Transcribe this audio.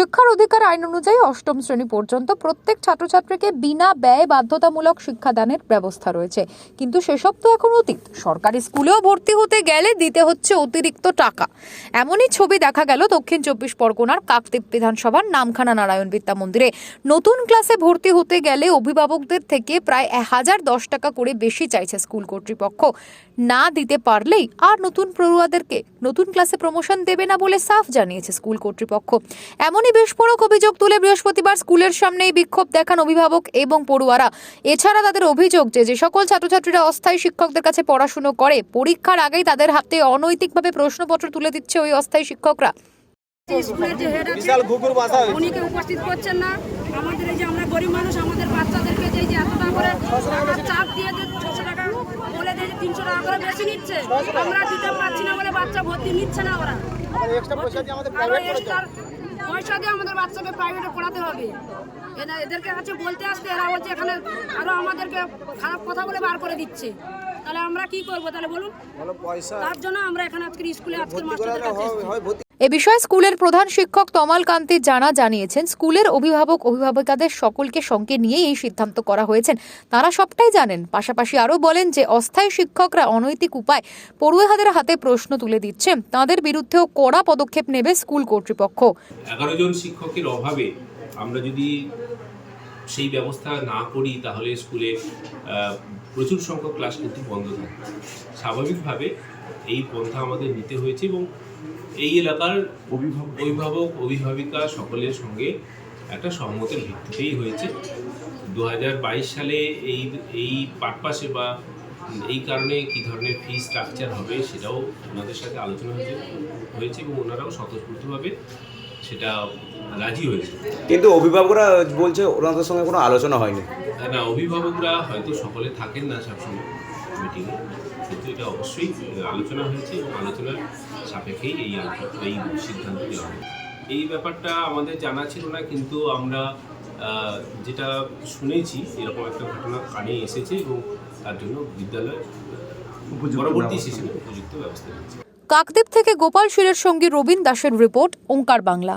শিক্ষার অধিকার আইন অনুযায়ী অষ্টম শ্রেণি পর্যন্ত প্রত্যেক ছাত্রছাত্রীকে বিনা ব্যয় বাধ্যতামূলক শিক্ষাদানের ব্যবস্থা রয়েছে। কিন্তু সেসব তো এখন অতীত। সরকারি স্কুলেও ভর্তি হতে গেলে দিতে হচ্ছে অতিরিক্ত টাকা। এমনই ছবি দেখা গেল দক্ষিণ চব্বিশ পরগনার কাকদ্বীপ বিধানসভার নামখানা নারায়ণ বিদ্যা মন্দিরে। নতুন ক্লাসে ভর্তি হতে গেলে অভিভাবকদের থেকে প্রায় হাজার দশ টাকা করে বেশি চাইছে স্কুল কর্তৃপক্ষ। না দিতে পারলেই আর নতুন পড়ুয়াদেরকে নতুন ক্লাসে প্রমোশন দেবে না বলে সাফ জানিয়েছে স্কুল কর্তৃপক্ষ। এমনই বিস্ফোরক অভিযোগ তুলে বৃহস্পতিবার স্কুলের সামনেই বিক্ষোভ দেখান অভিভাবক এবং পড়ুয়ারা। এছাড়া তাদের অভিযোগ যে যে সকল ছাত্রছাত্রীরা অস্থায়ী শিক্ষকদের কাছে পড়াশুনো করে পরীক্ষার আগেই তাদের হাতে অনৈতিকভাবে প্রশ্নপত্র তুলে দিচ্ছে ওই অস্থায়ী শিক্ষকরা। স্কুলের যে হেড আছে বিশাল ঘুঘুর বাসা হয়েছে। উনিকে উপস্থিত করছেন না। আমাদের এই যে আমরা গরিব মানুষ আমাদের বাচ্চাদেরকে যে যে এত টাকা করে টাকা চাপ দিয়ে যে ছশো টাকা বলে যে তিনশো টাকা করে বেশি নিচ্ছে আমরা দিতে পারছি না বলে বাচ্চা ভর্তি নিচ্ছে না ওরা। এক্সট্রা পয়সা দিয়ে আমাদের আরও প্রাইভেট করে এক্সট্রা পয়সা দিয়ে আমাদের বাচ্চাকে প্রাইভেটে পড়াতে হবে। এদেরকে কাছে বলতে আসতে এরা বলছে এখানে আরও আমাদেরকে খারাপ কথা বলে বার করে দিচ্ছে। তাহলে আমরা কি করব? তাহলে বলুন। তার জন্য আমরা এখানে আজকের স্কুলে আজকের মাস্টার মাস্টারদের কাছে এ বিষয়ে স্কুলের প্রধান শিক্ষক তমাল কান্তি জানা জানিয়েছেন, স্কুলের অভিভাবক, অভিভাবিকাদের সকলকে সঙ্গে নিয়ে এই সিদ্ধান্ত করা হয়েছে। তারা সবটাই জানেন, পাশাপাশি আরও বলেন যে অস্থায়ী শিক্ষকরা অনৈতিক উপায় পড়ুয়াদের হাতে প্রশ্ন তুলে দিচ্ছে। তাদের বিরুদ্ধেও কড়া পদক্ষেপ নেবে স্কুল কর্তৃপক্ষ। এগারো জন শিক্ষকের অভাবে আমরা যদি সেই ব্যবস্থা না করি, তাহলে স্কুলে প্রচুর সংখ্যক ক্লাস কিন্তু বন্ধ থাকবে স্বাভাবিকভাবে এই পন্থা আমাদের নিতে হয়েছে এবং এই এলাকার অভিভাবক। অভিভাবিকা সকলের সঙ্গে একটা সহমতের ভিত্তিতেই হয়েছে। দু হাজার বাইশ সালে এই এই পারপাসে বা এই কারণে কী ধরনের ফি স্ট্রাকচার হবে সেটাও ওনাদের সাথে আলোচনা হয়েছে হয়েছে এবং ওনারাও স্বতঃস্ফূর্তভাবে সেটা রাজি হয়েছে। কিন্তু অভিভাবকরা বলছে ওনাদের সঙ্গে কোনো আলোচনা হয়নি। না অভিভাবকরা হয়তো সকলে থাকেন না সবসময় মিটিংয়ে কিন্তু এটা অবশ্যই আলোচনা হয়েছে এবং আলোচনার সাপেক্ষেই এই এই সিদ্ধান্ত নেওয়া হয় এই ব্যাপারটা আমাদের জানা ছিল না কিন্তু আমরা যেটা শুনেছি এরকম একটা ঘটনা কানে এসেছে এবং তার জন্য বিদ্যালয় পরবর্তী সেশনে উপযুক্ত ব্যবস্থা নিচ্ছে কাকদ্বীপ থেকে গোপাল শিরের সঙ্গী রবীন দাসের রিপোর্ট ওঙ্কার বাংলা।